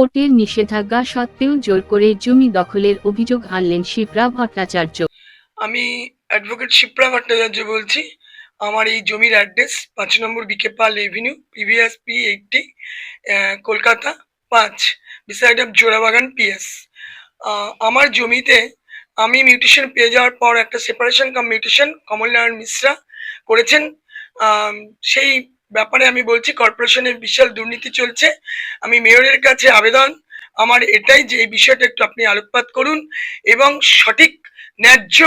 কোর্টের নিষেধাজ্ঞা সত্ত্বেও জোর করে জমি দখলের অভিযোগ আনলেন শিবরা ভট্টাচার্য। আমি অ্যাডভোকেট শিপ্রা ভট্টাচার্য বলছি। আমার এই জমির অ্যাড্রেস পাঁচ number BK Pal avenue PVS P eighty Kolkata পাঁচ বিসাইড অফ জোড়াবাগান পিএস আমার জমিতে আমি মিউটেশন পেয়ে যাওয়ার পর একটা separation cum mutation Kamalnarayan Mishra করেছেন। সেই ব্যাপারে আমি বলছি কর্পোরেশনের বিশাল দুর্নীতি চলছে। আমি মেয়রের কাছে আবেদন। আমার এটাই যে এই বিষয়টা একটু আপনি আলোকপাত করুন এবং সঠিক, ন্যায্য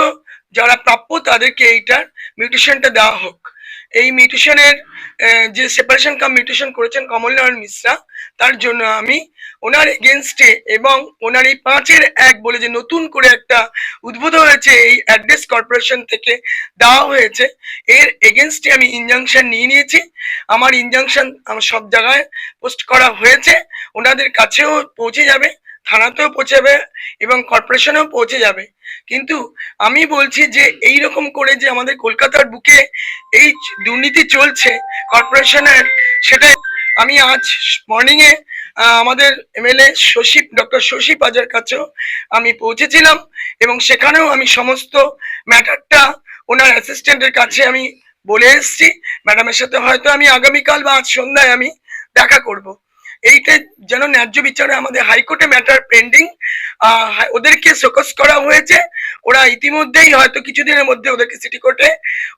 যারা প্রাপ্য তাদেরকে এইটার মিউটেশনটা দেওয়া হোক। এই মিউটেশনের যে সেপারেশন কাম মিউটেশন করেছেন কমলনারায়ণ মিশ্রা, তার জন্য আমি ওনার এগেনস্টে এবং ওনার এই পাঁচের এক বলে যে নতুন করে একটা উদ্ভূত হয়েছে এই অ্যাড্রেস কর্পোরেশন থেকে দেওয়া হয়েছে, এর এগেনস্টে আমি ইনজাংশন নিয়ে নিয়েছি। আমার ইনজাংশন আমার সব জায়গায় পোস্ট করা হয়েছে। ওনাদের কাছেও পৌঁছে যাবে। থানাতেও পৌঁছে যাবে এবং কর্পোরেশনেও পৌঁছে যাবে। কিন্তু আমি বলছি যে এই রকম করে যে আমাদের কলকাতার বুকে এই দুর্নীতি চলছে কর্পোরেশনের সেটা আমি আজ মর্নিং এ আমাদের এমএলএ শশী ডক্টর শশী পাজার কাছেও আমি পৌঁছেছিলাম এবং সেখানেও আমি সমস্ত ম্যাটারটা ওনার অ্যাসিস্ট্যান্টের কাছে আমি বলে এসেছি। ম্যাডামের সাথে হয়তো আমি আগামীকাল বা আজ সন্ধ্যায় আমি দেখা করব। এইটা যেন ন্যায্য বিচারে আমাদের হাইকোর্টে ম্যাটার পেন্ডিং ওদেরকে শোকস করা হয়েছে। ওরা ইতিমধ্যেই হয়তো কিছুদিনের মধ্যে ওদেরকে সিটি কোর্টে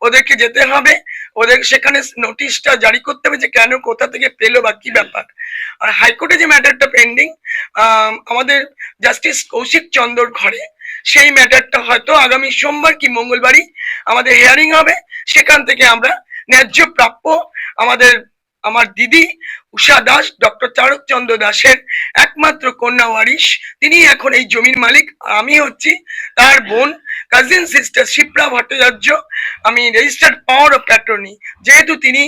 ওদেরকে যেতে হবে। ওদের সেখানে নোটিশটা জারি করতে হবে যে কেন, কোথা থেকে পেল বা কি ব্যাপার। আর হাইকোর্টে যে ম্যাটারটা পেন্ডিং আমাদের জাস্টিস কৌশিক চন্দ্রর ঘরে, সেই ম্যাটারটা হয়তো আগামী সোমবার কি মঙ্গলবারই আমাদের হিয়ারিং হবে। সেখান থেকে আমরা ন্যায্য প্রাপ্য আমাদের আমার দিদি উষা দাস, ডক্টর তারক চন্দ্র দাসের একমাত্র কন্যা ওয়ারিশ। তিনি এখন এই জমির মালিক। আমি হচ্ছি তার বোন কাজিন সিস্টার শিপ্রা ভট্টাচার্য। আমি রেজিস্টার্ড পাওয়ার অফ প্যাট্রনি যেহেতু তিনি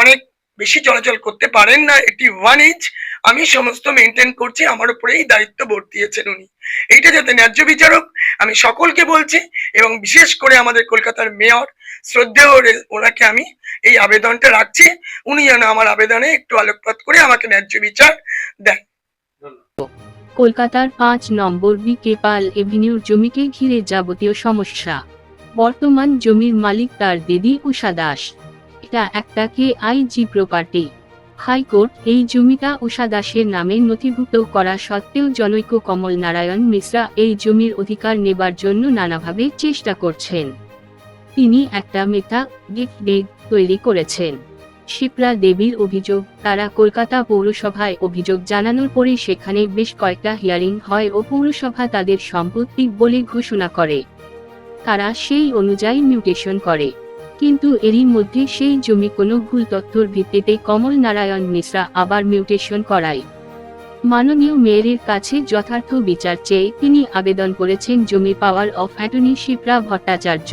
অনেক বেশি চলাচল করতে পারেন না, এটি ওয়ান ইঞ্চ আমি সমস্ত মেনটেন করছি, আমার উপরেই দায়িত্ব বর্তিয়েছেন উনি। এইটা যাতে ন্যায্য বিচারক, আমি সকলকে বলছি এবং বিশেষ করে আমাদের কলকাতার মেয়র শ্রদ্ধেয় ওনাকে আমি এই আবেদনটা রাখছি। উনি যেন আমার আবেদনে একটু আলোকপাত করে আমাকে ন্যায্য বিচার দেন। কলকাতার পাঁচ নম্বর বিকে পাল এভিনিউর জমিকে ঘিরে যাবতীয় সমস্যা। বর্তমান জমির মালিক তার দিদি উষা দাস। এটা একটা কে আইজি প্রপার্টি হাইকোর্ট এই জমিটা উষা দাসের নামে নথিভুক্ত করা সত্ত্বেও জনৈক কমল নারায়ণ মিশ্রা এই জমির অধিকার নেবার জন্য নানাভাবে চেষ্টা করছেন। তিনি একটা মেথা গিফট ডেগ তৈরি করেছেন। শিপ্রা দেবীর অভিযোগ, তারা কলকাতা পৌরসভায় অভিযোগ জানানোর পরে সেখানে বেশ কয়েকটা হিয়ারিং হয় ও পৌরসভা তাদের সম্পত্তি বলে ঘোষণা করে। তারা সেই অনুযায়ী মিউটেশন করে। কিন্তু এরই মধ্যে সেই জমি কোনো ভুল তথ্যর ভিত্তিতে কমল নারায়ণ মিশ্রা আবার মিউটেশন করায়। মাননীয় মেয়রের কাছে যথার্থ বিচার চেয়ে তিনি আবেদন করেছেন জমি power of attorney Shipra Bhattacharya.